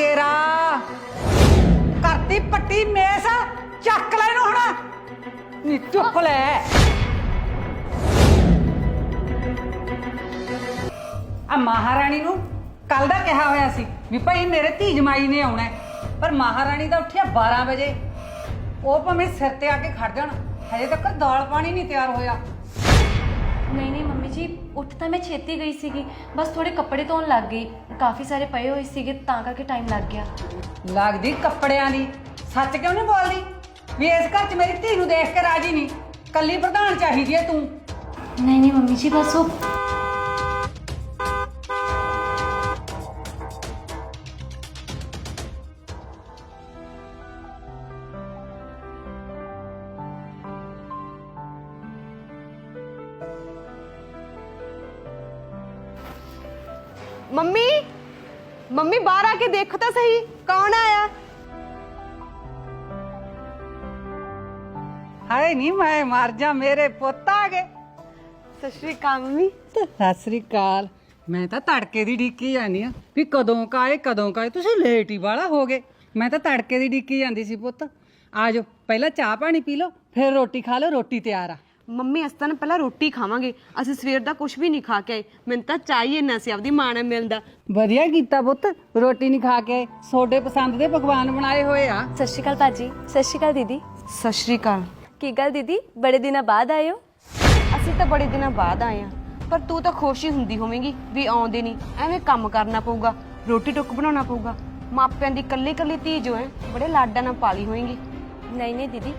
ਤੇਰਾ। ਕਰਤੀ ਪੱਟੀ ਮੇਸ, ਚੱਕ ਲੈ ਇਹਨੂੰ ਹੁਣ। ਨੀ ਚੁੱਕ ਲੈ। ਆ ਮਹਾਰਾਣੀ ਨੂੰ ਕੱਲ ਦਾ ਕਿਹਾ ਹੋਇਆ ਸੀ ਵੀ ਭਾਈ ਮੇਰੇ ਧੀ ਜਮਾਈ ਨੇ ਆਉਣਾ ਹੈ। ਪਰ ਮਹਾਰਾਣੀ ਦਾ ਉੱਠਿਆ 12 ਵਜੇ। ਉਹ ਭਾਵੇਂ ਸਿਰ ਤੇ ਆ ਕੇ ਖੜ ਜਾਣ, ਹਜੇ ਤੱਕ ਦਾਲ ਪਾਣੀ ਨਹੀਂ ਤਿਆਰ ਹੋਇਆ। ਨਹੀਂ ਨਹੀਂ, ਮੰਮੀ ਜੀ, ਉੱਠ ਤਾਂ ਮੈਂ ਛੇਤੀ ਗਈ ਸੀਗੀ। ਬਸ ਥੋੜੇ ਕੱਪੜੇ ਧੋਣ ਲੱਗ ਗਈ। ਕਾਫੀ ਸਾਰੇ ਪਏ ਹੋਏ ਸੀਗੇ ਤਾਂ ਕਰਕੇ ਟਾਈਮ ਲੱਗ ਗਿਆ। ਲੱਗਦੀ ਕੱਪੜਿਆਂ ਦੀ। ਸੱਚ ਕਿਉਂ ਨਹੀਂ ਬੋਲਦੀ? ਵੀ ਇਸ ਘਰ 'ਚ ਮੇਰੀ ਧੀ ਨੂੰ ਦੇਖ ਕੇ ਰਾਜੀ ਨਹੀਂ। ਕੱਲੀ ਪ੍ਰਧਾਨ ਚਾਹੀਦੀ ਹੈ ਤੂੰ। ਨਹੀਂ ਨਹੀਂ ਮੰਮੀ ਜੀ ਬਸ ਉਹ ਦੇਖੋ ਤਾਂ ਸਹੀ, ਕੌਣ ਆਇਆ? ਹਾਏ ਨਹੀਂ ਮੈਂ ਮਰ ਜਾ, ਮੇਰੇ ਪੁੱਤ ਆ ਗਏ। ਸਤਿ ਸ਼੍ਰੀ ਅਕਾਲ ਮੰਮੀ। ਸਤਿ ਸ੍ਰੀ ਅਕਾਲ। ਮੈਂ ਤਾਂ ਤੜਕੇ ਦੀ ਡੀਕੀ ਜਾਂਦੀ ਆ ਵੀ ਕਦੋਂ ਕਾਏ ਕਦੋਂ ਕਾਏ ਤੁਸੀਂ ਲੇਟ ਹੀ ਵਾਲਾ ਹੋ ਗਏ। ਮੈਂ ਤਾਂ ਤੜਕੇ ਦੀ ਡੀਕੀ ਜਾਂਦੀ ਸੀ ਪੁੱਤ। ਆ ਜਾਓ, ਪਹਿਲਾਂ ਚਾਹ ਪਾਣੀ ਪੀ ਲਓ, ਫਿਰ ਰੋਟੀ ਖਾ ਲਓ, ਰੋਟੀ ਤਿਆਰ ਆ। ਮੰਮੀ ਅਸੀਂ ਤਾਂ ਨਾ ਪਹਿਲਾਂ ਰੋਟੀ ਖਾਵਾਂਗੇ। ਅਸੀਂ ਸਵੇਰ ਦਾ ਕੁਝ ਵੀ ਨਹੀਂ ਖਾ ਕੇ ਆਏ। ਮੈਨੂੰ ਤਾਂ ਚਾਹੀਏ ਨਾ ਸੀ ਆਪਦੀ ਮਾਂ ਨਾਲ ਮਿਲਦਾ ਵਧੀਆ ਕੀਤਾ ਪੁੱਤ ਰੋਟੀ ਨਹੀਂ ਖਾ ਕੇ। ਤੁਹਾਡੇ ਪਸੰਦ ਦੇ ਪਕਵਾਨ ਬਣਾਏ ਹੋਏ ਆ। ਸਤਿ ਸ਼੍ਰੀ ਅਕਾਲ ਭਾਜੀ ਸਤਿ ਸ਼੍ਰੀ ਅਕਾਲ ਦੀਦੀ। ਸਤਿ ਸ਼੍ਰੀ ਅਕਾਲ। ਕੀ ਗੱਲ ਦੀਦੀ ਬੜੇ ਦਿਨਾਂ ਬਾਅਦ ਆਏ ਹੋ? ਅਸੀਂ ਤਾਂ ਬੜੇ ਦਿਨਾਂ ਬਾਅਦ ਆਏ ਆ ਪਰ ਤੂੰ ਤਾਂ ਖੁਸ਼ ਹੀ ਹੁੰਦੀ ਹੋਵੇਂਗੀ ਵੀ ਆਉਂਦੇ ਨਹੀਂ। ਐਵੇਂ ਕੰਮ ਕਰਨਾ ਪਊਗਾ ਰੋਟੀ ਟੁੱਕ ਬਣਾਉਣਾ ਪਊਗਾ। ਮਾਪਿਆਂ ਦੀ ਕੱਲੀ ਕੱਲੀ ਧੀ ਜੋ ਹੈ ਬੜੇ ਲਾਡਾਂ ਨਾਲ ਪਾਲੀ ਹੋਏਗੀ। ਨਹੀਂ ਨਹੀਂ ਦੀਦੀ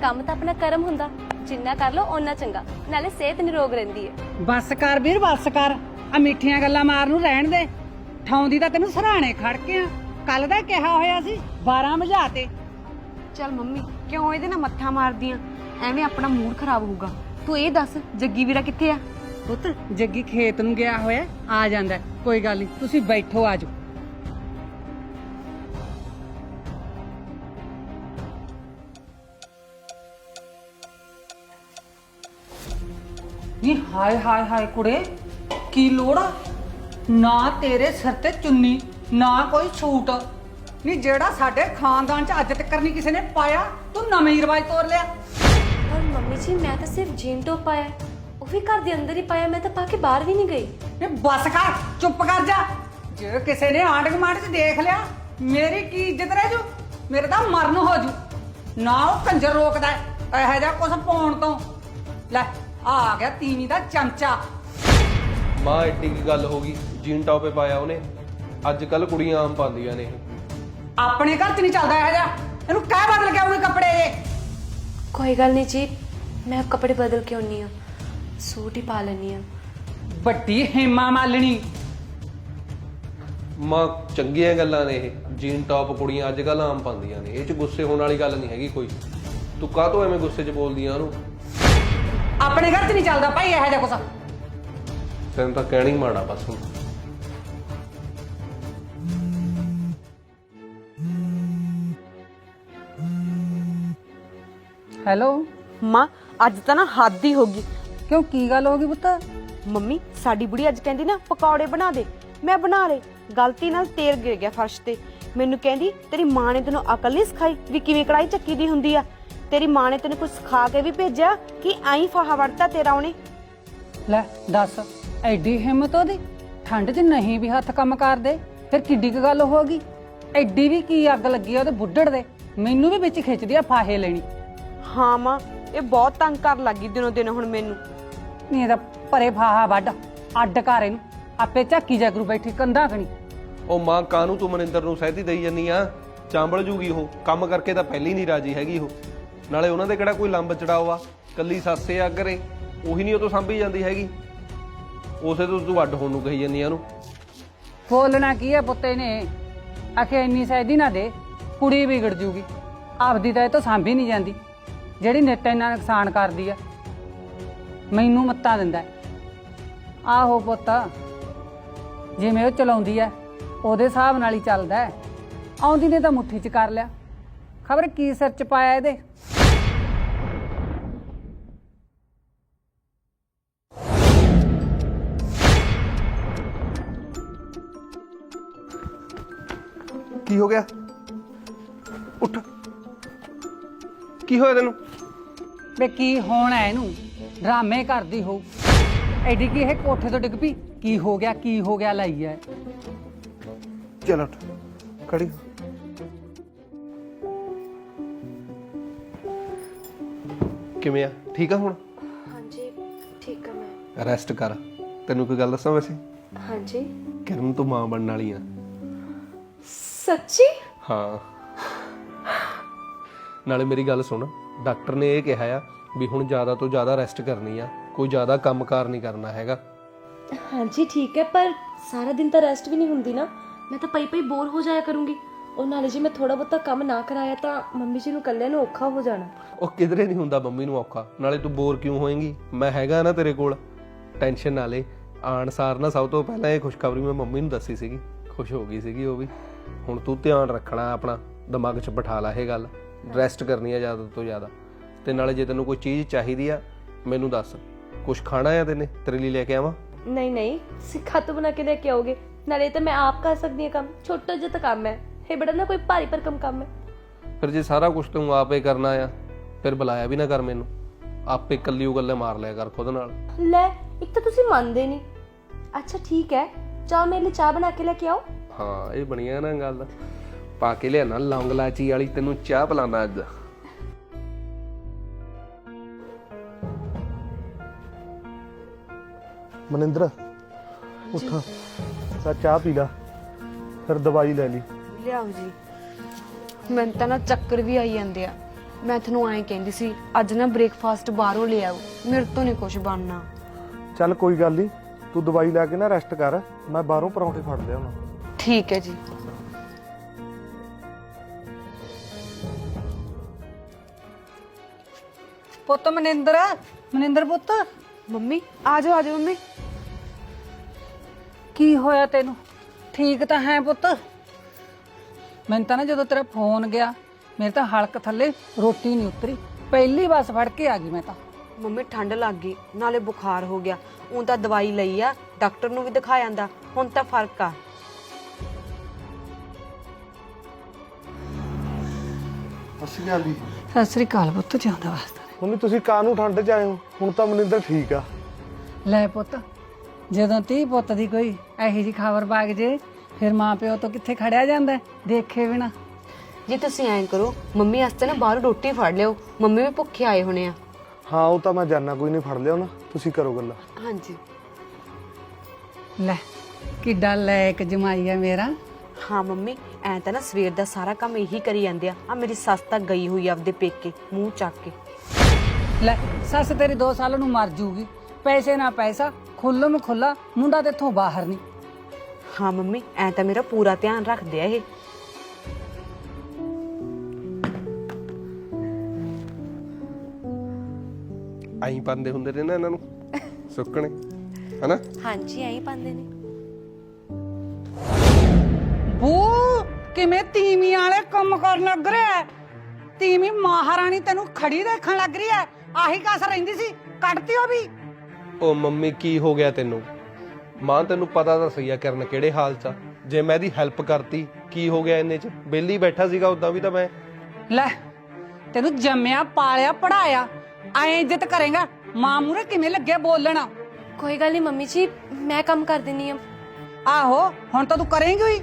ਕੰਮ ਤਾਂ ਆਪਣਾ ਕਰਮ ਹੁੰਦਾ ਜਿੰਨਾ ਕਰ ਲਓ ਓਨਾ ਚੰਗਾ ਨਾਲੇ ਸਿਹਤ ਨਿਰੋਗ ਰਹਿੰਦੀ ਹੈ ਬੱਸ ਕਰ ਵੀਰ ਬੱਸ ਕਰ। ਆ ਮਿੱਠੀਆਂ ਗੱਲਾਂ ਮਾਰ ਨੂੰ ਰਹਿਣ ਦੇ। ਠਾਉਂਦੀ ਤਾਂ ਤੈਨੂੰ ਸਰਾਣੇ ਖੜ ਕੇ ਆ। ਕੱਲ ਦਾ ਕਿਹਾ ਹੋਇਆ ਸੀ 12 ਵਜਾ ਤੇ। ਚੱਲ ਮੰਮੀ ਕਿਉਂ ਇਹਦੇ ਨਾਲ ਮੱਥਾ ਮਾਰਦੀਆਂ ਐਵੇਂ ਆਪਣਾ ਮੂਡ ਖਰਾਬ ਹੋਊਗਾ। ਤੂੰ ਇਹ ਦੱਸ ਜੱਗੀ ਵੀਰਾ ਕਿੱਥੇ ਆ? ਪੁੱਤ ਜੱਗੀ ਖੇਤ ਨੂੰ ਗਿਆ ਹੋਇਆ ਆ ਜਾਂਦਾ। ਕੋਈ ਗੱਲ ਨਹੀਂ ਤੁਸੀਂ ਬੈਠੋ ਆਜੋ ਨੀ ਹਾਏ ਹਾਏ ਹਾਏ ਕੁੜੇ ਕੀ ਲੋੜਾ ਨਾ ਤੇਰੇ ਸਿਰ ਤੇ ਚੁੰਨੀ ਨਾ ਕੋਈ ਛੂਟ ਨੀ ਜਿਹੜਾ ਸਾਡੇ ਖਾਨਦਾਨ ਚ ਅੱਜ ਤੱਕ ਨਹੀਂ ਕਿਸੇ ਨੇ ਪਾਇਆ ਤੂੰ ਨਵੇਂ ਹੀ ਰਿਵਾਜ ਤੋੜ ਲਿਆ। ਪਰ ਮੰਮੀ ਜੀ ਮੈਂ ਤਾਂ ਸਿਰਫ ਜੀਨ ਟੋਪ ਪਾਇਆ। ਹੈ। ਉਹ ਵੀ ਘਰ ਦੇ ਅੰਦਰ ਹੀ ਪਾਇਆ ਮੈਂ ਤਾਂ ਪਾ ਕੇ ਬਾਹਰ ਵੀ ਨਹੀਂ ਗਈ। ਨੇ ਬਸ ਕਰ ਚੁੱਪ ਕਰ ਜਾ। ਜੇ ਕਿਸੇ ਨੇ ਆਂਢ ਗੁਆਂਢ ਚ ਦੇਖ ਲਿਆ ਮੇਰੀ ਕੀ ਇੱਜ਼ਤ ਰਹਿ ਜੂ? ਮੇਰੇ ਤਾਂ ਮਰਨ ਹੋ ਜੂ। ਨਾ ਉਹ ਕੰਜਰ ਰੋਕਦਾ ਹੈ ਇਹੋ ਜਿਹਾ ਕੁਝ ਪਾਉਣ ਤੋਂ। ਲੈ ਆ ਗਿਆ ਤੀਵੀਂ ਦਾ ਚਮਚਾ। ਮਾਂ ਐਡੀ ਕੀ ਗੱਲ ਹੋ ਗਈ? ਜੀਨ ਟੌਪੇ ਪਾਇਆ ਉਹਨੇ। ਅੱਜ ਕੱਲ ਕੁੜੀਆਂ ਆਮ ਪਾਉਂਦੀਆਂ ਨੇ। ਆਪਣੇ ਘਰ ਚ ਨਹੀਂ ਚੱਲਦਾ ਇਹੋ ਜਿਹਾ। ਇਹਨੂੰ ਕਹਿ ਬਦਲ ਕੇ ਆਉਣੇ ਕੱਪੜੇ ਇਹ। ਕੋਈ ਗੱਲ ਨਹੀਂ ਜੀ ਮੈਂ ਕੱਪੜੇ ਬਦਲ ਕੇ ਆਉਣੀ ਆ। ਸੂਟ ਹੀ ਪਾ ਲੈਣੀ ਆ। ਵੱਡੀ ਹੇਮਾ ਮਾਲਣੀ। ਮਾਂ ਚੰਗੀਆਂ ਗੱਲਾਂ ਨੇ ਇਹ। ਜੀਨ ਟੌਪ ਕੁੜੀਆਂ ਅੱਜ ਕੱਲ ਆਮ ਪਾਉਂਦੀਆਂ ਨੇ। ਇਹ ਚ ਗੁੱਸੇ ਹੋਣ ਵਾਲੀ ਗੱਲ ਨਹੀਂ ਹੈਗੀ ਕੋਈ। ਤੂੰ ਕਾਹਤੋਂ ਐਵੇਂ ਗੁੱਸੇ 'ਚ ਬੋਲਦੀਆਂ ਉਹਨੂੰ? ਆਪਣੇ ਘਰ ਚ ਨਹੀਂ ਚੱਲਦਾ ਭਾਈ ਇਹੋ ਜਿਹਾ ਕੁਝ ਤੈਨੂੰ ਤਾਂ ਕਹਿਣੀ ਮਾੜਾ ਬਸ ਹੁਣ। ਹੈਲੋ ਮਾਂ ਅੱਜ ਤਾਂ ਨਾ ਹੱਦ ਹੀ ਹੋ ਗਈ। ਕਿਉਂ ਕੀ ਗੱਲ ਹੋ ਗਈ ਪੁੱਤ? ਮੰਮੀ ਸਾਡੀ ਬੁੜੀ ਅੱਜ ਕਹਿੰਦੀ ਨਾ ਪਕੌੜੇ ਬਣਾ ਦੇ ਮੈਂ ਬਣਾ ਲਏ। ਗਲਤੀ ਨਾਲ ਤੇਲ ਗਿਰ ਗਿਆ ਫਰਸ਼ ਤੇ। ਮੈਨੂੰ ਕਹਿੰਦੀ ਤੇਰੀ ਮਾਂ ਨੇ ਤੈਨੂੰ ਅਕਲ ਨਹੀਂ ਸਿਖਾਈ ਵੀ ਕਿਵੇਂ ਕੜਾਈ ਚੱਕੀ ਦੀ ਹੁੰਦੀ ਆ। ਤੇਰੀ ਮਾਂ ਨੇ ਤੈਨੂੰ ਕੁਝ ਸਿਖਾ ਕੇ ਵੀ ਭੇਜਿਆ ਕਿ ਆਈ ਫਾਹਾ ਵੜਤਾ ਤੇਰਾ ਉਹਨੇ? ਲੈ ਦੱਸ ਐਡੀ ਹਿੰਮਤ ਉਹਦੀ? ਠੰਡ 'ਚ ਨਹੀਂ ਵੀ ਹੱਥ ਕੰਮ ਕਰਦੇ ਫਿਰ ਕਿੱਡੀ ਕੁ ਗੱਲ ਹੋ ਗਈ? ਐਡੀ ਵੀ ਕੀ ਅੱਗ ਲੱਗੀ ਆ ਉਹਦੇ ਬੁੱਢੜ ਦੇ? ਮੈਨੂੰ ਵੀ ਵਿੱਚ ਖਿੱਚਦੀ ਆ ਫਾਹੇ ਲੈਣੀ। ਹਾਂ ਮਾਂ ਇਹ ਬਹੁਤ ਤੰਗ ਕਰ ਲੱਗੀ ਦਿਨੋਂ ਦਿਨ ਹੁਣ ਮੈਨੂੰ। ਨਹੀਂ ਇਹਦਾ ਭਰੇ ਫਾਹਾ ਵੱਢ ਅੱਡ ਘਰ ਇਹਨੂੰ। ਆਪੇ ਝਾਕੀ ਜਾ ਕਰੂ ਬੈਠੀ ਕੰਧਾਂ ਖਣੀ। ਉਹ ਮਾਂ ਕਾਹਨੂੰ ਤੂੰ ਮਨਿੰਦਰ ਨੂੰ ਸਹਿਤੀ ਦੇਈ ਜੰਨੀ ਆ? ਚਾਂਬਲ ਜੂਗੀ ਉਹ ਕੰਮ ਕਰਕੇ ਤਾਂ ਪਹਿਲੀ ਨਹੀਂ ਰਾਜੀ ਹੈਗੀ ਉਹ। ਨਾਲੇ ਉਹਨਾਂ ਦੇ ਕਿਹੜਾ ਕੋਈ ਲੰਬ ਚੜਾਓ ਆ? ਕੱਲੀ ਸੱਸੇ ਆ ਘਰੇ, ਉਹੀ ਨਹੀਂ ਉਹ ਤੋਂ ਸੰਭੀ ਜਾਂਦੀ ਹੈਗੀ। ਉਸੇ ਤੋਂ ਤੂੰ ਅੱਡ ਹੋਣ ਨੂੰ ਕਹੀ ਜੰਨੀ ਆ ਉਹਨੂੰ। ਬੋਲਣਾ ਕੀ ਹੈ ਪੁੱਤੇ ਨੇ। ਆਖੇ ਇੰਨੀ ਸੈਦੀ ਨਾ ਦੇ, ਕੁੜੀ ਵਿਗੜ ਜੂਗੀ। ਆਪਦੀ ਤਾਂ ਇਹ ਤੋਂ ਸਾਂਭੀ ਨਹੀਂ ਜਾਂਦੀ। ਜਿਹੜੀ ਨਿੱਤ ਇੰਨਾ ਨੁਕਸਾਨ ਕਰਦੀ ਆ, ਮੈਨੂੰ ਮੱਤਾ ਦਿੰਦਾ ਹੈ। ਆਹੋ ਪੁੱਤ, ਜਿਵੇਂ ਉਹ ਚਲਾਉਂਦੀ ਐ ਉਹਦੇ ਹਿਸਾਬ ਨਾਲ ਹੀ ਚੱਲਦਾ ਹੈ। ਆਉਂਦੀ ਨੇ ਤਾਂ ਮੁੱਠੀ 'ਚ ਕਰ ਲਿਆ। ਖਬਰ ਕੀ ਸਿਰ 'ਚ ਪਾਇਆ ਇਹਦੇ? ਕੀ ਹੋ ਗਿਆ? ਉੱਠ। ਕੀ ਹੋਇਆ ਤੈਨੂੰ? ਵੇ ਕੀ ਹੋਣਾ ਇਹਨੂੰ? ਡਰਾਮੇ ਕਰਦੀ ਹੋ ਐਡੀ ਕੀ ਇਹ ਕੋਠੇ ਤੋਂ ਡਿੱਗ ਪਈ? ਕੀ ਹੋ ਗਿਆ ਕੀ ਹੋ ਗਿਆ ਲਈ ਐ। ਚੱਲ ਉੱਠ। ਖੜੀ। ਹੋ। ਕਿਵੇਂ ਆ? ਠੀਕ ਆ ਹੁਣ? ਹਾਂਜੀ ਠੀਕ ਆ ਮੈਂ। ਰੈਸਟ ਕਰ। ਤੈਨੂੰ ਕੋਈ ਗੱਲ ਦੱਸਾਂ ਵੈਸੇ? ਹਾਂਜੀ। ਕਿਰਨ ਤੂੰ ਮਾਂ ਬਣਨ ਵਾਲੀ ਆ। ਸੱਚੀ? ਹਾਂ। ਨਾਲੇ ਮੇਰੀ ਗੱਲ ਸੁਣ ਡਾਕਟਰ ਨੇ ਇਹ ਕਿਹਾ ਆ ਵੀ ਹੁਣ ਜ਼ਿਆਦਾ ਤੋਂ ਜ਼ਿਆਦਾ ਰੈਸਟ ਕਰਨੀ ਆ ਕੋਈ ਜ਼ਿਆਦਾ ਕੰਮਕਾਰ ਨਹੀਂ ਕਰਨਾ ਹੈਗਾ। ਹਾਂਜੀ ਠੀਕ ਹੈ ਪਰ ਸਾਰਾ ਦਿਨ ਤਾਂ ਰੈਸਟ ਵੀ ਨਹੀਂ ਹੁੰਦੀ ਨਾ। ਮੈਂ ਤਾਂ ਪਈ ਪਈ ਬੋਰ ਹੋ ਜਾਇਆ ਕਰੂੰਗੀ। ਉਹ ਨਾਲੇ ਜੇ ਮੈਂ ਥੋੜਾ ਬਹੁਤਾ ਕੰਮ ਨਾ ਕਰਾਇਆ ਤਾਂ ਮੰਮੀ ਜੀ ਨੂੰ ਇਕੱਲੇ ਨੂੰ ਔਖਾ ਹੋ ਜਾਣਾ। ਉਹ ਕਿਧਰੇ ਨਹੀਂ ਹੁੰਦਾ ਮੰਮੀ ਨੂੰ ਔਖਾ? ਨਾਲੇ ਤੂੰ ਬੋਰ ਕਿਉਂ ਹੋਏਂਗੀ? ਮੈਂ ਹੈਗਾ ਨਾ ਤੇਰੇ ਕੋਲ। ਟੈਨਸ਼ਨ ਨਾ ਲੈ। ਆਣ ਸਾਰ ਨਾ ਸਭ ਤੋਂ ਪਹਿਲਾਂ ਇਹ ਖੁਸ਼ਖਬਰੀ ਮੈਂ ਮੰਮੀ ਨੂੰ ਦੱਸੀ ਸੀਗੀ। ਖੁਸ਼ ਹੋ ਗਈ ਸੀਗੀ ਉਹ ਵੀ। ਹੁਣ ਤੂੰ ਧਿਆਨ ਰੱਖਣਾ ਆਪਣਾ ਦਿਮਾਗ 'ਚ ਬਿਠਾ ਲਾ ਇਹ ਗੱਲ ਰੈਸਟ ਕਰਨੀ ਆ ਜ਼ਿਆਦਾ ਤੋਂ ਜ਼ਿਆਦਾ। ਤੇ ਨਾਲੇ ਜੇ ਤੈਨੂੰ ਕੋਈ ਚੀਜ਼ ਚਾਹੀਦੀ ਆ ਮੈਨੂੰ ਦੱਸ ਕੁਝ ਖਾਣਾ ਆ ਤੈਨੇ ਤੇਰੇ ਲਈ ਲੈ ਕੇ ਆਵਾਂ? ਨਹੀਂ ਨਹੀਂ ਸਿੱਖਾ ਤੋਂ ਬਣਾ ਕੇ ਲੈ ਕੇ ਆਓਗੇ? ਨਾਲੇ ਤਾਂ ਮੈਂ ਆਪ ਕਰ ਸਕਦੀ ਹਾਂ ਕੰਮ ਛੋਟਾ ਜਿਹਾ ਤਾਂ ਕੰਮ ਹੈ। ਇਹ ਬੜਾ ਨਾ ਕੋਈ ਭਾਰੀ ਭਰਕਮ ਕੰਮ ਹੈ। ਫਿਰ ਜੇ ਸਾਰਾ ਕੁਝ ਤੂੰ ਆਪੇ ਕਰਨਾ ਆ ਫਿਰ ਬੁਲਾਇਆ ਵੀ ਨਾ ਕਰ ਮੈਨੂੰ। ਆਪੇ ਇਕੱਲੀ ਉਹ ਗੱਲੇ ਮਾਰ ਲਿਆ ਕਰ ਖੁਦ ਨਾਲ। ਲੈ ਇੱਕ ਤਾਂ ਤੁਸੀਂ ਮੰਨਦੇ ਨਹੀਂ। ਅੱਛਾ ਠੀਕ ਹੈ। ਚਾਹ ਮੇਰੇ ਲਈ ਚਾਹ ਬਣਾ ਕੇ ਲੈ ਕੇ ਆਓ। ਹਾਂ ਇਹ ਬਣੀਆ ਨਾ ਗੱਲ। ਪਾ ਕੇ ਲਿਆਣਾ ਲੌਂਗ ਲਾਚੀ ਵਾਲੀ ਤੈਨੂੰ ਚਾਹ ਪਿਲਾਣਾ ਅੱਜ। ਮਨਿੰਦਰ ਉੱਠ। ਤਾਂ ਚਾਹ ਪੀ ਲਾ ਫਿਰ ਦਵਾਈ ਲੈ ਲਈ। ਲਿਆਓ ਜੀ। ਮੈਨੂੰ ਤਾਂ ਨਾ ਚੱਕਰ ਵੀ ਆਈ ਜਾਂਦੇ ਆ। ਮੈਂ ਤੁਹਾਨੂੰ ਐਂ ਕਹਿੰਦੀ ਸੀ ਅੱਜ ਨਾ ਬ੍ਰੇਕਫਾਸਟ ਬਾਹਰੋਂ ਲੈ ਆਓ ਮੇਰੇ ਤੋਂ ਨਹੀਂ ਕੁਝ ਬਣਨਾ। ਚੱਲ ਕੋਈ ਗੱਲ ਨਹੀਂ ਤੂੰ ਦਵਾਈ ਲੈ ਕੇ ਨਾ ਰੈਸਟ ਕਰ ਮੈਂ ਬਾਹਰੋਂ ਪਰੌਂਠੇ ਫੜ ਲਿਆ ਹੁਣ ਠੀਕ ਹੈ ਜੀ। ਪੁੱਤ ਮਨਿੰਦਰ ਮਨਿੰਦਰ ਪੁੱਤ। ਮੰਮੀ? ਆ ਜਾਓ ਆ ਜਾਓ ਮੰਮੀ। ਕੀ ਹੋਇਆ ਤੈਨੂੰ? ਠੀਕ ਤਾਂ ਹੈ ਪੁੱਤ। ਮੈਨੂੰ ਤਾਂ ਨਾ ਜਦੋਂ ਤੇਰਾ ਫੋਨ ਗਿਆ ਮੇਰੇ ਤਾਂ ਹਲਕ ਥੱਲੇ ਰੋਟੀ ਨਹੀਂ ਉਤਰੀ। ਪਹਿਲੀ ਬੱਸ ਫੜ ਕੇ ਆ ਗਈ ਮੈਂ ਤਾਂ। ਮੰਮੀ ਠੰਡ ਲੱਗ ਗਈ ਨਾਲੇ ਬੁਖਾਰ ਹੋ ਗਿਆ। ਉਹ ਤਾਂ ਦਵਾਈ ਲਈ ਆ ਡਾਕਟਰ ਨੂੰ ਵੀ ਦਿਖਾ ਜਾਂਦਾ ਹੁਣ ਤਾਂ ਫ਼ਰਕ ਆ। ਅਸੀਂ ਗੱਲ ਸਤਿ ਸ੍ਰੀ ਅਕਾਲ ਪੁੱਤ ਜਿਉਂਦਾ ਵਾਸਤਾ। ਮੰਮੀ ਤੁਸੀਂ ਕਾਹਨੂੰ ਠੰਡ ਚ ਆਏ ਹੋ? ਹੁਣ ਤਾਂ ਮਨਿੰਦਰ ਠੀਕ ਆ। ਲੈ ਪੁੱਤ ਜਦੋਂ ਤੀ ਪੁੱਤ ਦੀ ਕੋਈ ਇਹੋ ਜੀ ਖਬਰ ਬਾਗ ਜੇ ਫਿਰ ਮਾਂ ਪਿਓ ਤੋਂ ਕਿੱਥੇ ਖੜਿਆ ਜਾਂਦਾ ਹੈ? ਦੇਖੇ ਬਿਨਾ। ਜੀ ਤੁਸੀਂ ਐਂ ਕਰੋ ਮੰਮੀ ਵਾਸਤੇ ਨਾ ਬਾਹਰੋਂ ਰੋਟੀ ਫੜ ਲਿਓ। ਮੰਮੀ ਵੀ ਭੁੱਖੇ ਆਏ ਹੋਣੇ ਆ। ਹਾਂ ਉਹ ਤਾਂ ਮੈਂ ਜਾਣਾ ਕੋਈ ਨਹੀਂ ਫੜ ਲਿਆ ਨਾ ਤੁਸੀਂ ਕਰੋ ਗੱਲਾਂ। ਹਾਂਜੀ। ਲੈ ਕਿੱਡਾ ਲੈਕ ਜਮਾਈ ਆ ਮੇਰਾ। ਹਾਂ ਮੰਮੀ ਐਂ ਤਾਂ ਨਾ ਸਵੇਰ ਦਾ ਸਾਰਾ ਕੰਮ ਇਹੀ ਕਰੀ ਜਾਂਦੇ ਆ। ਆ ਮੇਰੀ ਸੱਸ ਤਾਂ ਗਈ ਹੋਈ ਆ ਆਪਦੇ ਪੇਕੇ ਮੂੰਹ ਚੱਕ ਕੇ। ਲੈ ਸੱਸ ਤੇਰੀ 2 ਸਾਲ ਨੂੰ ਮਰ ਜੂਗੀ। ਪੈਸੇ ਨਾ ਪੈਸਾ ਖੁੱਲਮ ਖੁੱਲਾ ਮੁੰਡਾ ਤੇ ਇੱਥੋਂ ਬਾਹਰ ਨਹੀਂ। ਹਾਂ ਮੰਮੀ ਐਂ ਤਾਂ ਮੇਰਾ ਪੂਰਾ ਧਿਆਨ ਰੱਖਦੇ ਆ ਇਹ। ਆਈ ਪਾਉਂਦੇ ਹੁੰਦੇ ਨੇ ਨਾ ਇਹਨਾਂ ਨੂੰ? ਸੁੱਕਣੇ ਹਨਾ? ਹਾਂਜੀ ਐਂ ਪਾਉਂਦੇ ਨੇ। ਬੂ ਕਿਵੇਂ ਤੀਵੀਂ ਵਾਲੇ ਕੰਮ ਕਰਨ ਲੱਗ ਰਿਹਾ ਹੈ? ਤੀਵੀਂ ਮਹਾਰਾਣੀ ਤੈਨੂੰ ਖੜੀ ਦੇਖਣ ਲੱਗ ਰਹੀ ਹੈ। ਆਹੀ ਕਸ ਰਹਿੰਦੀ ਸੀ ਕੱਢਤੀ ਉਹ ਵੀ। ਉਹ ਮੰਮੀ ਕੀ ਹੋ ਗਿਆ ਤੈਨੂੰ? ਮਾਂ ਤੈਨੂੰ ਪਤਾ ਤਾਂ ਸਹੀ ਆ ਕਰਨ ਕਿਹੜੇ ਹਾਲ 'ਚ ਆ। ਜੇ ਮੈਂ ਇਹਦੀ ਹੈਲਪ ਕਰਤੀ ਕੀ ਹੋ ਗਿਆ ਇੰਨੇ 'ਚ? ਬੇਲੀ ਬੈਠਾ ਸੀਗਾ ਉਦਾਂ ਵੀ ਤਾਂ ਮੈਂ। ਲੈ ਤੈਨੂੰ ਜੰਮਿਆ ਪਾਲਿਆ ਪੜਾਇਆ ਐ ਇੱਜ਼ਤ ਕਰੇਗਾ। ਮਾਂ ਮੂਰੇ ਕਿਵੇਂ ਲੱਗੇ ਬੋਲਣ? ਕੋਈ ਗੱਲ ਨਹੀਂ ਮੰਮੀ ਜੀ ਮੈਂ ਕੰਮ ਕਰ ਦਿੰਨੀ ਆ। ਆਹੋ ਹੁਣ ਤਾਂ ਤੂੰ ਕਰੇਂਗੀ ਹੀ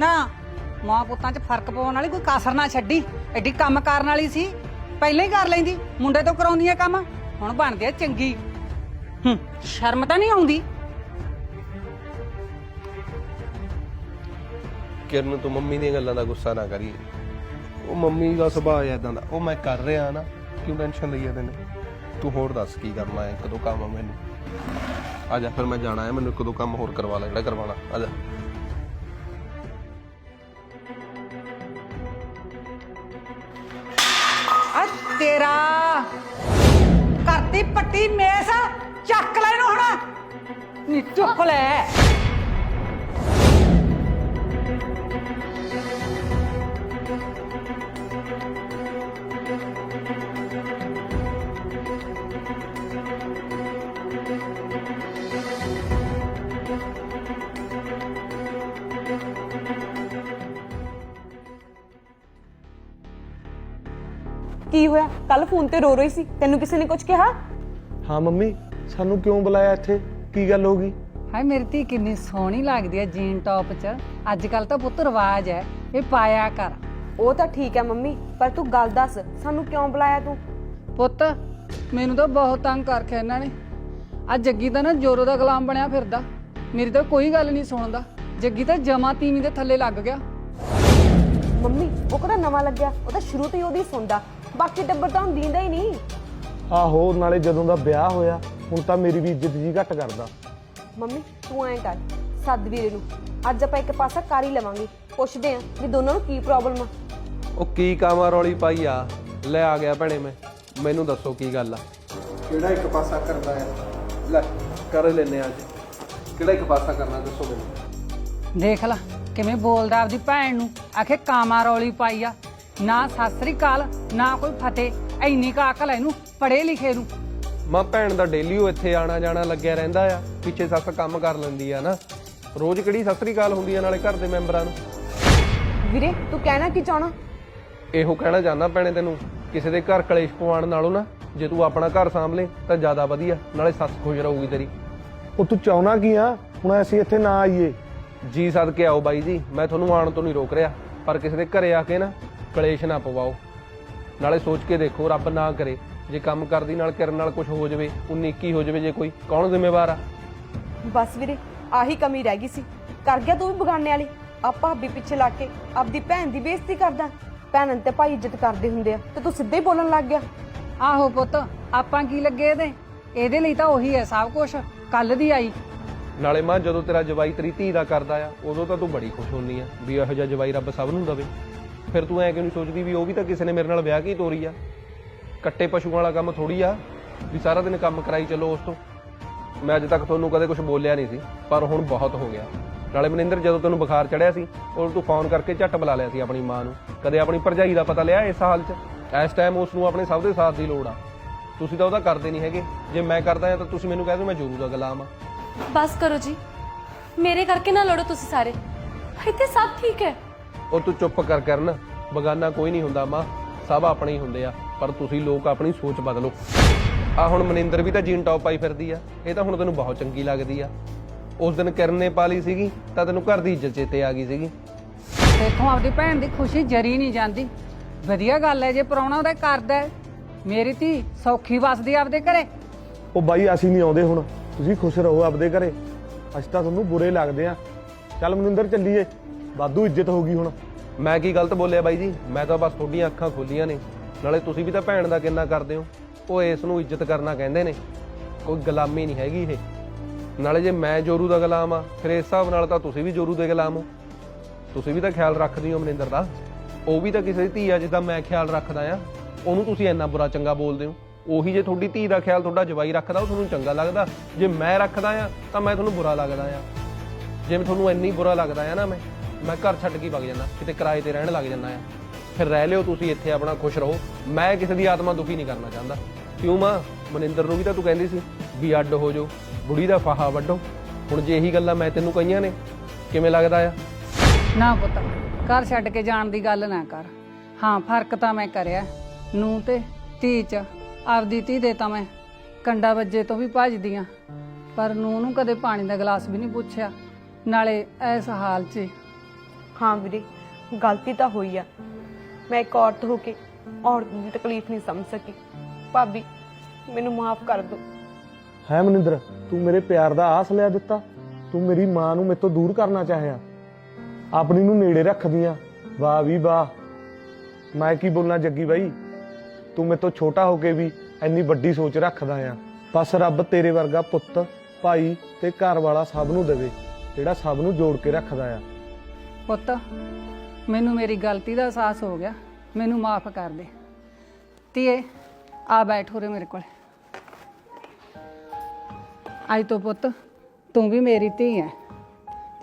ਨਾ, ਮਾਂ ਪੁੱਤਾਂ 'ਚ ਫ਼ਰਕ ਪਾਉਣ ਵਾਲੀ ਕੋਈ ਕਾਸਰ ਨਾ ਛੱਡੀ। ਐਡੀ ਕੰਮ ਕਰਨ ਵਾਲੀ ਸੀ। ਪਹਿਲਾਂ ਹੀ ਕਰ ਲੈਂਦੀ, ਮੁੰਡੇ ਤੋਂ ਕਰਾਉਂਦੀ ਆ ਕੰਮ। ਹੁਣ ਬਣਦੀ ਆ ਚੰਗੀ। ਹੂੰ, ਸ਼ਰਮ ਤਾਂ ਨਹੀਂ ਆਉਂਦੀ? ਕਿਰਨ, ਤੂੰ ਮੰਮੀ ਦੀਆਂ ਗੱਲਾਂ ਦਾ ਗੁੱਸਾ ਨਾ ਕਰੀ। ਉਹ ਮੰਮੀ ਦਾ ਸੁਭਾਅ ਹੈ ਇਦਾਂ ਦਾ। ਉਹ ਮੈਂ ਕਰ ਰਿਹਾ ਨਾ, ਕਿਉਂ ਟੈਨਸ਼ਨ ਲਈ ਆ ਤੈਨੂੰ? ਤੂੰ ਹੋਰ ਦੱਸ ਕੀ ਕਰਨਾ ਹੈ, ਕਦੋਂ ਕੰਮ ਆ ਮੈਨੂੰ? ਆ ਜਾ, ਫਿਰ ਮੈਂ ਜਾਣਾ ਹੈ, ਮੈਨੂੰ ਕਦੋਂ ਕੰਮ ਹੋਰ ਕਰਵਾ ਲੈ, ਜਿਹੜਾ ਕਰਵਾਉਣਾ। ਆ ਜਾ। ਤੇਰਾ। ਕਰਤੀ ਪੱਟੀ ਮੇਸ ਚੱਕ ਲੈ ਇਹਨੂੰ ਹੁਣ। ਨੀ ਚੁੱਕ ਲੈ। ਕੱਲ ਫੋਨ ਤੇ ਰੋ ਰਹੀ ਸੀ। ਤੈਨੂੰ ਕਿਸੇ ਨੇ ਕੁਝ ਕਿਹਾ? ਹਾਂ ਮੰਮੀ ਸਾਨੂੰ ਕਿਉਂ ਬੁਲਾਇਆ ਇੱਥੇ? ਕੀ ਗੱਲ ਹੋ ਗਈ? ਹਾਏ ਮੇਰੀ ਧੀ ਕਿੰਨੀ ਸੋਹਣੀ ਲੱਗਦੀ ਹੈ ਜੀਨ ਟੌਪ 'ਚ। ਅੱਜ ਕੱਲ ਤਾਂ ਪੁੱਤ ਰਿਵਾਜ ਹੈ ਇਹ ਪਾਇਆ ਕਰ। ਉਹ ਤਾਂ ਠੀਕ ਹੈ ਮੰਮੀ ਪਰ ਤੂੰ ਗੱਲ ਦੱਸ ਸਾਨੂੰ ਕਿਉਂ ਬੁਲਾਇਆ ਤੂੰ? ਪੁੱਤ ਮੈਨੂੰ ਤਾਂ ਬਹੁਤ ਤੰਗ ਕਰਖਿਆ ਇਹਨਾਂ ਨੇ। ਆ ਜੱਗੀ ਤਾਂ ਨਾ ਜੋਰੋ ਦਾ ਗੁਲਾਮ ਬਣਿਆ ਫਿਰਦਾ। ਮੇਰੀ ਤਾਂ ਕੋਈ ਗੱਲ ਨਹੀਂ ਸੁਣਦਾ। ਜੱਗੀ ਤਾਂ ਜਮਾ ਤੀਵੀਂ ਦੇ ਥੱਲੇ ਲੱਗ ਗਿਆ। ਮੰਮੀ ਉਹ ਕਿਹੜਾ ਨਵਾਂ ਲੱਗਿਆ? ਉਹ ਤਾਂ ਸ਼ੁਰੂ ਤੋਂ ਹੀ ਉਹਦੀ ਸੁਣਦਾ। ਬਾਕੀ ਟੱਬਰ ਤਾਂ ਹੁਣ ਦੀਂਦਾ ਹੀ ਨਹੀਂ। ਆਹੋ ਨਾਲੇ ਜਦੋਂ ਦਾ ਵਿਆਹ ਹੋਇਆ ਹੁਣ ਤਾਂ ਮੇਰੀ ਵੀ ਇੱਜ਼ਤ ਜੀ ਘੱਟ ਕਰਦਾ। ਮੰਮੀ ਤੂੰ ਐਂ ਕਰ ਸੱਦ ਵੀਰੇ ਨੂੰ। ਅੱਜ ਆਪਾਂ ਇੱਕ ਪਾਸਾ ਕਰ ਹੀ ਲਵਾਂਗੇ। ਪੁੱਛਦੇ ਆਂ ਵੀ ਦੋਨਾਂ ਨੂੰ ਕੀ ਪ੍ਰੋਬਲਮ ਆ। ਉਹ ਕੀ ਕਾਮਾ ਰੌਲੀ ਪਾਈ ਆ? ਲੈ ਆ ਗਿਆ ਭੈਣੇ ਮੈਂ। ਮੈਨੂੰ ਦੱਸੋ ਕੀ ਗੱਲ ਆ। ਕਿਹੜਾ ਇੱਕ ਪਾਸਾ ਕਰਦਾ ਆ? ਲੈ ਕਰ ਲੈਨੇ ਅੱਜ। ਕਿਹੜਾ ਇੱਕ ਪਾਸਾ ਕਰਨਾ ਦੱਸੋ ਮੈਨੂੰ। ਦੇਖ ਲੈ ਕਿਵੇਂ ਬੋਲਦਾ ਆਪਦੀ ਭੈਣ ਨੂੰ। ਆਖੇ ਕਾਮਾ ਰੌਲੀ ਪਾਈ ਆ। ਨਾ ਸਾਸਰੀ ਕਾਲ ਨਾ ਕੋਈ ਫਤਿਹ। ਐਨੀ ਕਾ ਅਕਲ ਇਹਨੂੰ ਪੜੇ ਲਿਖੇ ਨੂੰ। ਮਾਂ ਭੈਣ ਦਾ ਡੇਲੀ ਉਹ ਇੱਥੇ ਆਣਾ ਜਾਣਾ ਲੱਗਿਆ ਰਹਿੰਦਾ ਆ ਪਿੱਛੇ ਸੱਸ ਕੰਮ ਕਰ ਲੈਂਦੀ ਆ ਨਾ। ਰੋਜ਼ ਕਿਹੜੀ ਸਸਰੀ ਕਾਲ ਹੁੰਦੀ ਆ ਨਾਲੇ ਘਰ ਦੇ ਮੈਂਬਰਾਂ ਨੂੰ? ਵੀਰੇ ਤੂੰ ਕਹਿਣਾ ਕੀ ਚਾਹਣਾ ਇਹੋ ਕਹਿਣਾ ਚਾਹੁੰਦਾ ਭੈਣੇ ਤੈਨੂੰ ਕਿਸੇ ਦੇ ਘਰ ਕਲੇਸ਼ ਪਵਾਉਣ ਨਾਲੋਂ ਨਾ ਜੇ ਤੂੰ ਆਪਣਾ ਘਰ ਸਾਂਭ ਲੈ ਤਾਂ ਜ਼ਿਆਦਾ ਵਧੀਆ ਨਾਲੇ ਸੱਸ ਖੁਸ਼ ਰਹੂਗੀ ਤੇਰੀ। ਉਹ ਤੂੰ ਚਾਹਣਾ ਕੀ ਆ? ਹੁਣ ਅਸੀਂ ਇੱਥੇ ਨਾ ਆਈਏ। ਜੀ ਸਦਕੇ ਆਓ ਬਾਈ ਜੀ ਮੈਂ ਤੁਹਾਨੂੰ ਆਉਣ ਤੋਂ ਨਹੀਂ ਰੋਕ ਰਿਹਾ ਪਰ ਕਿਸੇ ਦੇ ਘਰੇ ਆ ਕੇ ਨਾ ਕਲੇਸ਼ ਨਾ ਪਵਾਓ। ਨਾਲੇ ਸੋਚ ਕੇ ਦੇਖੋ ਰੱਬ ਨਾ ਕਰੇ। ਜੇ ਕੰਮ ਕਰਦੀ ਨਾਲ ਕਰਨ ਨਾਲ ਕੁਝ ਹੋ ਜਾਵੇ 19 21 ਹੋ ਜਾਵੇ ਜੇ ਕੋਈ। ਕੌਣ ਜ਼ਿੰਮੇਵਾਰ ਆ? ਬਸ ਵੀਰੇ ਆਹੀ ਕਮੀ ਰਹਿ ਗਈ ਸੀ। ਕਰ ਗਿਆ ਤੂੰ ਵੀ ਬਗਾਨੇ ਵਾਲੀ। ਆ ਭਾਬੀ ਪਿੱਛੇ ਲੱਗ ਕੇ ਆਪਦੀ ਭੈਣ ਦੀ ਬੇਇੱਜ਼ਤੀ ਕਰਦਾ। ਭੈਣਾਂ ਤੇ ਭਾਈ ਇੱਜ਼ਤ ਕਰਦੇ ਹੁੰਦੇ ਆ। ਤੇ ਤੂੰ ਸਿੱਧੇ ਹੀ ਬੋਲਣ ਲੱਗ ਗਿਆ। ਆਹੋ ਪੁੱਤ ਆਪਾਂ ਕੀ ਲੱਗੇ ਇਹਦੇ? ਇਹਦੇ ਲਈ ਤਾਂ ਉਹੀ ਹੈ ਸਭ ਕੁਝ ਕੱਲ ਦੀ ਆਈ। ਨਾਲੇ ਮਾਂ ਜਦੋਂ ਤੇਰਾ ਜਵਾਈ ਤੇਰੀ ਧੀ ਦਾ ਕਰਦਾ ਆ ਉਦੋਂ ਤਾਂ ਤੂੰ ਬੜੀ ਖੁਸ਼ ਹੁੰਨੀ ਆ ਵੀ ਇਹੋ ਜਿਹਾ ਜਵਾਈ ਰੱਬ ਸਭ ਨੂੰ ਦਵੇ। ਫਿਰ ਤੂੰ ਐ ਕਿਉਂ ਨਹੀਂ ਸੋਚਦੀ ਵੀ ਉਹ ਵੀ ਤਾਂ ਕਿਸੇ ਨੇ ਮੇਰੇ ਨਾਲ ਵਿਆਹ ਕੀ ਤੋਰੀ ਆ? ਕੱਟੇ ਪਸ਼ੂਆਂ ਵਾਲਾ ਕੰਮ ਥੋੜੀ ਆ, ਵੀ ਸਾਰਾ ਦਿਨ ਕੰਮ ਕਰਾਈ ਚੱਲੋ ਉਸ ਤੋਂ। ਮੈਂ ਅੱਜ ਤੱਕ ਤੁਹਾਨੂੰ ਕਦੇ ਕੁਝ ਬੋਲਿਆ ਨਹੀਂ ਸੀ, ਪਰ ਹੁਣ ਬਹੁਤ ਹੋ ਗਿਆ। ਨਾਲੇ ਮਨਿੰਦਰ, ਜਦੋਂ ਤੈਨੂੰ ਬੁਖਾਰ ਚੜਿਆ ਸੀ ਉਦੋਂ ਤੂੰ ਫੋਨ ਕਰਕੇ ਝੱਟ ਬੁਲਾ ਲਿਆ ਸੀ ਆਪਣੀ ਮਾਂ ਨੂੰ। ਕਦੇ ਆਪਣੀ ਭਰਜਾਈ ਦਾ ਪਤਾ ਲਿਆ ਇਸ ਹਾਲ 'ਚ? ਇਸ ਟਾਈਮ ਉਸ ਨੂੰ ਆਪਣੇ ਸਭ ਦੇ ਸਾਥ ਦੀ ਲੋੜ ਆ। ਤੁਸੀਂ ਤਾਂ ਉਹਦਾ ਕਰਦੇ ਨਹੀਂ ਹੈਗੇ। ਜੇ ਮੈਂ ਕਰਦਾ ਆ ਤਾਂ ਤੁਸੀਂ ਮੈਨੂੰ ਕਹਿ ਦਿਓ ਮੈਂ ਜੋਰੂ ਦਾ ਗੁਲਾਮ ਆ। ਬਸ ਕਰੋ ਜੀ। ਮੇਰੇ ਕਰਕੇ ਨਾ ਲੜੋ ਤੁਸੀਂ ਸਾਰੇ। ਇੱਥੇ ਸਭ ਠੀਕ ਹੈ। ਉਹ ਤੂੰ ਚੁੱਪ ਕਰ ਕਰਨ। ਬਗਾਨਾ ਕੋਈ ਨਹੀਂ ਹੁੰਦਾ ਮਾਂ। ਸਭ ਆਪਣੇ ਹੀ ਹੁੰਦੇ ਆ। ਪਰ ਤੁਸੀਂ ਲੋਕ ਆਪਣੀ ਸੋਚ ਬਦਲੋ। ਆ ਹੁਣ ਮਨਿੰਦਰ ਵੀ ਤਾਂ ਜੀਨ ਟੌਪ ਪਾਈ ਫਿਰਦੀ ਆ। ਇਹ ਤਾਂ ਹੁਣ ਤੈਨੂੰ ਬਹੁਤ ਚੰਗੀ ਲੱਗਦੀ ਆ। ਉਸ ਦਿਨ ਕਿਰਨ ਨੇ ਪਾ ਲਈ ਸੀਗੀ ਤਾਂ ਤੈਨੂੰ ਘਰ ਦੀ ਇੱਜ਼ਤ ਚੇਤੇ ਆ ਗਈ ਸੀਗੀ। ਇੱਥੋਂ ਆਪਦੀ ਭੈਣ ਦੀ ਖੁਸ਼ੀ ਜਰੀ ਨਹੀਂ ਜਾਂਦੀ। ਵਧੀਆ ਗੱਲ ਹੈ ਜੇ ਪ੍ਰਾਹੁਣਾ ਉਹਦਾ ਕਰਦਾ ਹੈ। ਮੇਰੀ ਧੀ ਸੌਖੀ ਵਸਦੀ ਆ ਆਪਦੇ ਘਰੇ। ਉਹ ਬਾਈ ਅਸੀਂ ਨਹੀਂ ਆਉਂਦੇ ਹੁਣ। ਤੁਸੀਂ ਖੁਸ਼ ਰਹੋ ਆਪਦੇ ਘਰੇ। ਅਸੀਂ ਤਾਂ ਤੁਹਾਨੂੰ ਬੁਰੇ ਲੱਗਦੇ ਆ। ਚੱਲ ਮਨਿੰਦਰ ਚੱਲੀਏ। ਵਾਧੂ ਇੱਜ਼ਤ ਹੋ ਗਈ ਹੁਣ। ਮੈਂ ਕੀ ਗਲਤ ਬੋਲਿਆ ਬਾਈ ਜੀ? ਮੈਂ ਤਾਂ ਬਸ ਤੁਹਾਡੀਆਂ ਅੱਖਾਂ ਖੋਲੀਆਂ ਨੇ। ਨਾਲੇ ਤੁਸੀਂ ਵੀ ਤਾਂ ਭੈਣ ਦਾ ਕਿੰਨਾ ਕਰਦੇ ਹੋ। ਉਹ ਇਸ ਨੂੰ ਇੱਜ਼ਤ ਕਰਨਾ ਕਹਿੰਦੇ ਨੇ। ਕੋਈ ਗੁਲਾਮੀ ਨਹੀਂ ਹੈਗੀ ਇਹ। ਨਾਲੇ ਜੇ ਮੈਂ ਜੋਰੂ ਦਾ ਗੁਲਾਮ ਆ, ਫਿਰ ਇਸ ਹਿਸਾਬ ਨਾਲ ਤਾਂ ਤੁਸੀਂ ਵੀ ਜੋਰੂ ਦੇ ਗੁਲਾਮ ਹੋ। ਤੁਸੀਂ ਵੀ ਤਾਂ ਖਿਆਲ ਰੱਖਦੇ ਹੋ ਮਨਿੰਦਰ ਦਾ। ਉਹ ਵੀ ਤਾਂ ਕਿਸੇ ਦੀ ਧੀ ਆ, ਜਿੱਦਾਂ ਮੈਂ ਖਿਆਲ ਰੱਖਦਾ ਆ। ਉਹਨੂੰ ਤੁਸੀਂ ਇੰਨਾ ਬੁਰਾ ਚੰਗਾ ਬੋਲਦੇ ਹੋ। ਉਹੀ ਜੇ ਤੁਹਾਡੀ ਧੀ ਦਾ ਖਿਆਲ ਤੁਹਾਡਾ ਜਵਾਈ ਰੱਖਦਾ, ਉਹ ਤੁਹਾਨੂੰ ਚੰਗਾ ਲੱਗਦਾ। ਜੇ ਮੈਂ ਰੱਖਦਾ ਆ, ਤਾਂ ਮੈਂ ਤੁਹਾਨੂੰ ਬੁਰਾ ਲੱਗਦਾ ਆ। ਜਿਵੇਂ ਤੁਹਾਨੂੰ ਇੰਨੀ ਬੁਰਾ ਲੱਗਦਾ ਆ ਨਾ ਮੈਂ। ਮੈਂ ਘਰ ਛੱਡ ਕੇ ਵਗ ਜਾਂਦਾ, ਕਿਤੇ ਕਿਰਾਏ ਤੇ ਰਹਿਣ ਲੱਗ ਜਾਂਦਾ ਆ। ਫਿਰ ਰਹਿ ਲਿਓ ਤੁਸੀਂ ਇੱਥੇ, ਆਪਣਾ ਖੁਸ਼ ਰਹੋ। ਮੈਂ ਕਿਸੇ ਦੀ ਆਤਮਾ ਦੁਖੀ ਨਹੀਂ ਕਰਨਾ ਚਾਹੁੰਦਾ। ਕਿਉਂ ਮਾਂ? ਮਨਿੰਦਰ ਨੂੰ ਵੀ ਤਾਂ ਤੂੰ ਕਹਿੰਦੀ ਸੀ ਵੀ ਅੱਡ ਹੋ ਜਾਓ, ਬੁੜੀ ਦਾ ਫਾਹਾ ਵੱਢੋ। ਹੁਣ ਜੇ ਇਹੀ ਗੱਲਾਂ ਮੈਂ ਤੈਨੂੰ ਕਹੀਆਂ ਨੇ, ਕਿਵੇਂ ਲੱਗਦਾ ਆ? ਨਾ ਪੁੱਤ, ਘਰ ਛੱਡ ਕੇ ਜਾਣ ਦੀ ਗੱਲ ਨਾ ਕਰ। ਹਾਂ, ਫ਼ਰਕ ਤਾਂ ਮੈਂ ਕਰਿਆ। ਨੂੰ ਤੇ ਧੀ ਚ, ਆਪਦੀ ਧੀ ਦੇ ਤਾਂ ਮੈਂ ਕੰਡਾ ਵੱਜੇ ਤੋਂ ਵੀ ਭੱਜਦੀ ਆਂ। ਪਰ ਨੂੰ ਨੂੰ ਕਦੇ ਪਾਣੀ ਦਾ ਗਲਾਸ ਵੀ ਨਹੀਂ ਪੁੱਛਿਆ। ਨਾਲੇ ਇਸ ਹਾਲ 'ਚ ਹਾਂ ਵੀਰੇ, ਗਲਤੀ ਤਾਂ ਹੋਈ ਆ। ਮੈਂ ਇੱਕ ਔਰਤ ਹੋ ਕੇ ਔਰਤ ਦੀ ਤਕਲੀਫ ਨਹੀਂ ਸਮਝ ਸਕੀ। ਭਾਬੀ, ਮੈਨੂੰ ਮਾਫ ਕਰ ਦਿਓ। ਹੈ ਮਨਿੰਦਰ, ਤੂੰ ਮੇਰੇ ਪਿਆਰ ਦਾ ਆਸ ਲਿਆ ਦਿੱਤਾ। ਤੂੰ ਮੇਰੀ ਮਾਂ ਨੂੰ ਮੇਰੇ ਦੂਰ ਕਰਨਾ ਚਾਹਿਆ। ਆਪਣੀ ਨੂੰ ਨੇੜੇ ਰੱਖਦੀਆਂ। ਵਾਹ ਵੀ ਵਾਹ। ਮੈਂ ਕੀ ਬੋਲਣਾ ਜੱਗੀ ਬਾਈ? ਤੂੰ ਮੇਰੇ ਛੋਟਾ ਹੋ ਕੇ ਵੀ ਇੰਨੀ ਵੱਡੀ ਸੋਚ ਰੱਖਦਾ ਆ। ਬਸ ਰੱਬ ਤੇਰੇ ਵਰਗਾ ਪੁੱਤ, ਭਾਈ ਤੇ ਘਰ ਵਾਲਾ ਸਭ ਨੂੰ ਦੇਵੇ, ਜਿਹੜਾ ਸਭ ਨੂੰ ਜੋੜ ਕੇ ਰੱਖਦਾ ਆ। ਪੁੱਤ ਮੈਨੂੰ ਮੇਰੀ ਗਲਤੀ ਦਾ ਅਹਿਸਾਸ ਹੋ ਗਿਆ। ਮੈਨੂੰ ਮਾਫ ਕਰ ਦੇ। ਧੀਏ ਆ ਬੈਠ ਉਰੇ ਮੇਰੇ ਕੋਲ। ਅੱਜ ਤੋਂ ਪੁੱਤ ਤੂੰ ਵੀ ਮੇਰੀ ਧੀ ਹੈ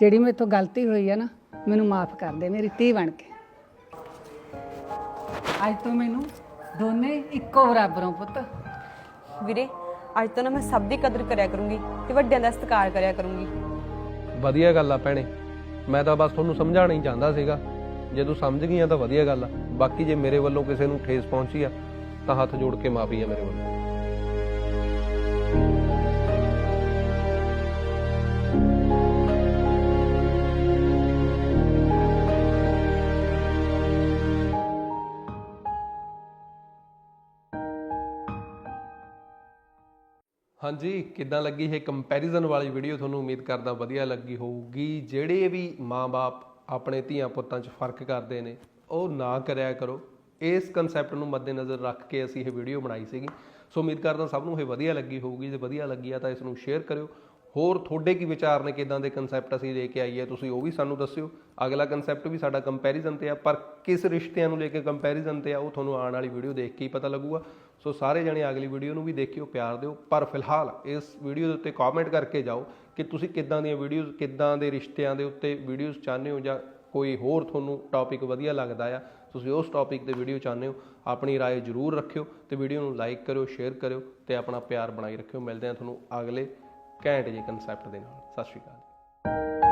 ਜਿਹੜੀ ਮੇਰੇ ਤੋਂ ਗਲਤੀ ਹੋਈ ਹੈ ਨਾ ਮੈਨੂੰ ਮਾਫ ਕਰ ਦੇ ਮੇਰੀ ਧੀ ਬਣ ਕੇ। ਅੱਜ ਤੋਂ ਮੈਨੂੰ ਦੋਨੇ ਇੱਕੋ ਬਰਾਬਰ ਹੋ ਪੁੱਤ। ਵੀਰੇ ਅੱਜ ਤੋਂ ਨਾ ਮੈਂ ਸਭ ਦੀ ਕਦਰ ਕਰਿਆ ਕਰੂੰਗੀ ਤੇ ਵੱਡਿਆਂ ਦਾ ਸਤਿਕਾਰ ਕਰਿਆ ਕਰੂੰਗੀ। ਵਧੀਆ ਗੱਲ ਆ ਭੈਣੇ। ਮੈਂ ਤਾਂ ਬਸ ਤੁਹਾਨੂੰ ਸਮਝਾਉਣਾ ਹੀ ਚਾਹੁੰਦਾ ਸੀਗਾ। ਜੇ ਤੂੰ ਸਮਝ ਗਈਆਂ ਤਾਂ ਵਧੀਆ ਗੱਲ ਆ। ਬਾਕੀ ਜੇ ਮੇਰੇ ਵੱਲੋਂ ਕਿਸੇ ਨੂੰ ਠੇਸ ਪਹੁੰਚੀ ਆ, ਤਾਂ ਹੱਥ ਜੋੜ ਕੇ ਮਾਫੀ ਆ ਮੇਰੇ ਵੱਲੋਂ। ਹਾਂਜੀ, ਕਿੱਦਾਂ ਲੱਗੀ ਇਹ ਕੰਪੈਰੀਜ਼ਨ ਵਾਲੀ ਵੀਡੀਓ ਤੁਹਾਨੂੰ ਉਮੀਦ ਕਰਦਾ ਵਧੀਆ ਲੱਗੀ ਹੋਊਗੀ। ਜਿਹੜੇ ਵੀ ਮਾਪੇ ਆਪਣੇ ਧੀਆਂ ਪੁੱਤਾਂ 'ਚ ਫ਼ਰਕ ਕਰਦੇ ਨੇ, ਉਹ ਨਾ ਕਰਿਆ ਕਰੋ। ਇਸ ਕਨਸੈਪਟ ਨੂੰ ਮੱਦੇਨਜ਼ਰ ਰੱਖ ਕੇ ਅਸੀਂ ਇਹ ਵੀਡੀਓ ਬਣਾਈ ਸੀਗੀ। ਸੋ ਉਮੀਦ ਕਰਦਾ ਸਭ ਨੂੰ ਇਹ ਵਧੀਆ ਲੱਗੀ ਹੋਊਗੀ। ਜੇ ਵਧੀਆ ਲੱਗੀ ਆ ਤਾਂ ਇਸ ਨੂੰ ਸ਼ੇਅਰ ਕਰਿਓ। ਹੋਰ ਤੁਹਾਡੇ ਕੀ ਵਿਚਾਰ ਨੇ ਕਿਦਾਂ ਦੇ ਕਨਸੈਪਟ ਅਸੀਂ ਲੈ ਕੇ ਆਈਏ, ਤੁਸੀਂ ਉਹ ਵੀ ਸਾਨੂੰ ਦੱਸਿਓ। ਅਗਲਾ ਕਨਸੈਪਟ ਵੀ ਸਾਡਾ ਕੰਪੈਰੀਜ਼ਨ ਤੇ ਆ, ਪਰ ਕਿਸ ਰਿਸ਼ਤਿਆਂ ਨੂੰ ਲੈ ਕੇ ਕੰਪੈਰੀਜ਼ਨ ਤੇ ਆ, ਉਹ ਤੁਹਾਨੂੰ ਆਉਣ ਵਾਲੀ ਵੀਡੀਓ ਦੇਖ ਕੇ ਹੀ ਪਤਾ ਲੱਗੂਗਾ। ਸੋ ਸਾਰੇ ਜਣੇ ਅਗਲੀ ਵੀਡੀਓ ਨੂੰ ਵੀ ਦੇਖਿਓ ਪਿਆਰ ਦਿਓ ਪਰ ਫਿਲਹਾਲ ਇਸ ਵੀਡੀਓ ਦੇ ਉੱਤੇ ਕਮੈਂਟ ਕਰਕੇ ਜਾਓ ਕਿ ਤੁਸੀਂ ਕਿੱਦਾਂ ਦੀਆਂ ਵੀਡੀਓਜ਼ ਕਿੱਦਾਂ ਦੇ ਰਿਸ਼ਤਿਆਂ ਦੇ ਉੱਤੇ ਵੀਡੀਓਜ਼ ਚਾਹੁੰਦੇ ਹੋ ਜਾਂ ਕੋਈ ਹੋਰ ਤੁਹਾਨੂੰ ਟੌਪਿਕ ਵਧੀਆ ਲੱਗਦਾ ਆ ਤੁਸੀਂ ਉਸ ਟੌਪਿਕ ਤੇ ਵੀਡੀਓ ਚਾਹੁੰਦੇ ਹੋ ਆਪਣੀ رائے ਜ਼ਰੂਰ ਰੱਖਿਓ ਤੇ ਵੀਡੀਓ ਨੂੰ ਲਾਈਕ ਕਰਿਓ ਸ਼ੇਅਰ ਕਰਿਓ ਤੇ ਆਪਣਾ ਪਿਆਰ ਬਣਾਈ ਰੱਖਿਓ ਮਿਲਦੇ ਹਾਂ ਤੁਹਾਨੂੰ ਅਗਲੇ ਘੈਂਟ ਜਿਹੇ ਕਨਸੈਪਟ ਦੇ ਨਾਲ ਸਤਿ ਸ਼੍ਰੀ ਅਕਾਲ